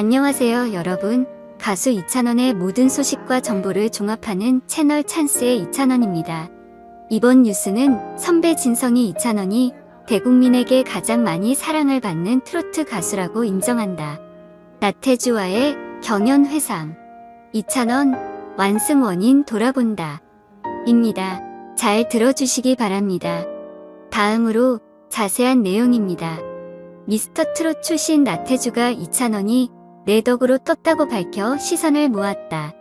안녕하세요, 여러분. 가수 이찬원의 모든 소식과 정보를 종합하는 채널 찬스의 이찬원입니다. 이번 뉴스는 선배 진성이 이찬원이 대국민에게 가장 많이 사랑을 받는 트로트 가수라고 인정한다. 나태주와의 경연회상. 이찬원, 완승 원인 돌아본다. 입니다. 잘 들어주시기 바랍니다. 다음으로 자세한 내용입니다. 미스터 트롯 출신 나태주가 이찬원이 내 덕으로 떴다고 밝혀 시선을 모았다.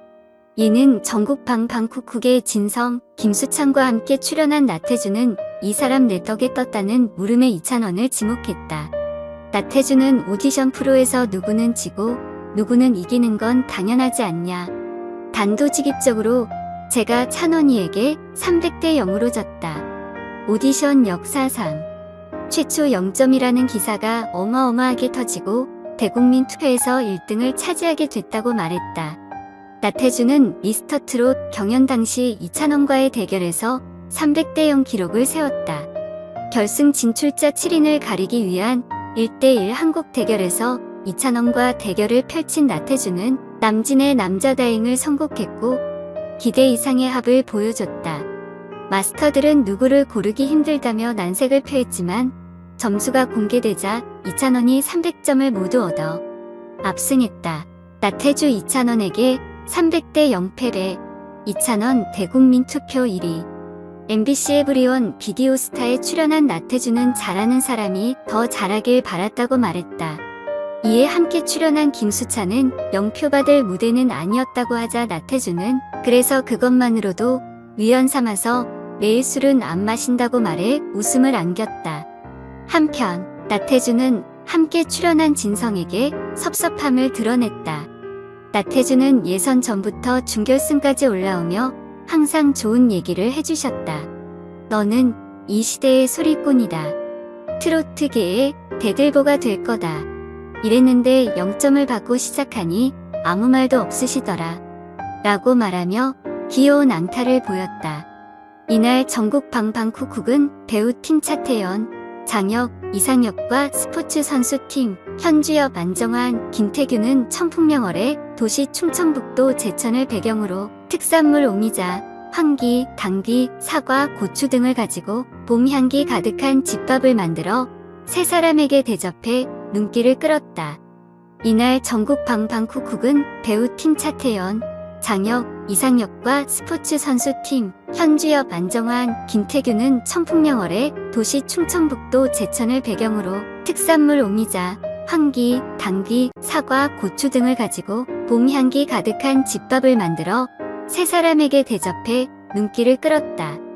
이는 전국방 방콕국의 진성, 김수창과 함께 출연한 나태주는 이 사람 내 덕에 떴다는 물음에 이찬원을 지목했다. 나태주는 오디션 프로에서 누구는 지고 누구는 이기는 건 당연하지 않냐. 단도직입적으로 제가 찬원이에게 300대 0으로 졌다. 오디션 역사상 최초 0점이라는 기사가 어마어마하게 터지고 대국민 투표에서 1등을 차지하게 됐다고 말했다. 나태주는 미스터 트롯 경연 당시 이찬원과의 대결에서 300대 0 기록을 세웠다. 결승 진출자 7인을 가리기 위한 1대1 한국 대결에서 이찬원과 대결을 펼친 나태주는 남진의 남자 다잉을 선곡했고 기대 이상의 합을 보여줬다. 마스터들은 누구를 고르기 힘들다며 난색을 표했지만 점수가 공개되자 이찬원이 300점을 모두 얻어 압승했다. 나태주 이찬원에게 300대 0패배 이찬원 대국민 투표 1위 MBC 에브리온 비디오 스타에 출연한 나태주는 잘하는 사람이 더 잘하길 바랐다고 말했다. 이에 함께 출연한 김수찬은 영표 받을 무대는 아니었다고 하자 나태주는 그래서 그것만으로도 위헌 삼아서 매일 술은 안 마신다고 말해 웃음을 안겼다. 한편 나태주는 함께 출연한 진성에게 섭섭함을 드러냈다. 나태주는 예선 전부터 준결승까지 올라오며 항상 좋은 얘기를 해주셨다. 너는 이 시대의 소리꾼이다. 트로트계의 대들보가 될 거다. 이랬는데 0점을 받고 시작하니 아무 말도 없으시더라. 라고 말하며 귀여운 앙탈을 보였다. 이날 전국 방방쿡쿡은 배우 팀 차태현, 장혁, 이상혁과 스포츠 선수팀, 현주엽, 안정환, 김태규는 청풍명월에 도시 충청북도 제천을 배경으로 특산물 오미자, 황기, 당귀, 사과, 고추 등을 가지고 봄 향기 가득한 집밥을 만들어 세 사람에게 대접해 눈길을 끌었다. 이날 전국 방방쿡쿡은 배우 팀 차태현, 장혁, 이상혁과 스포츠 선수팀, 현주엽, 안정환, 김태규는 청풍명월에 도시 충청북도 제천을 배경으로 특산물 오미자, 황기, 당귀, 사과, 고추 등을 가지고 봄 향기 가득한 집밥을 만들어 세 사람에게 대접해 눈길을 끌었다.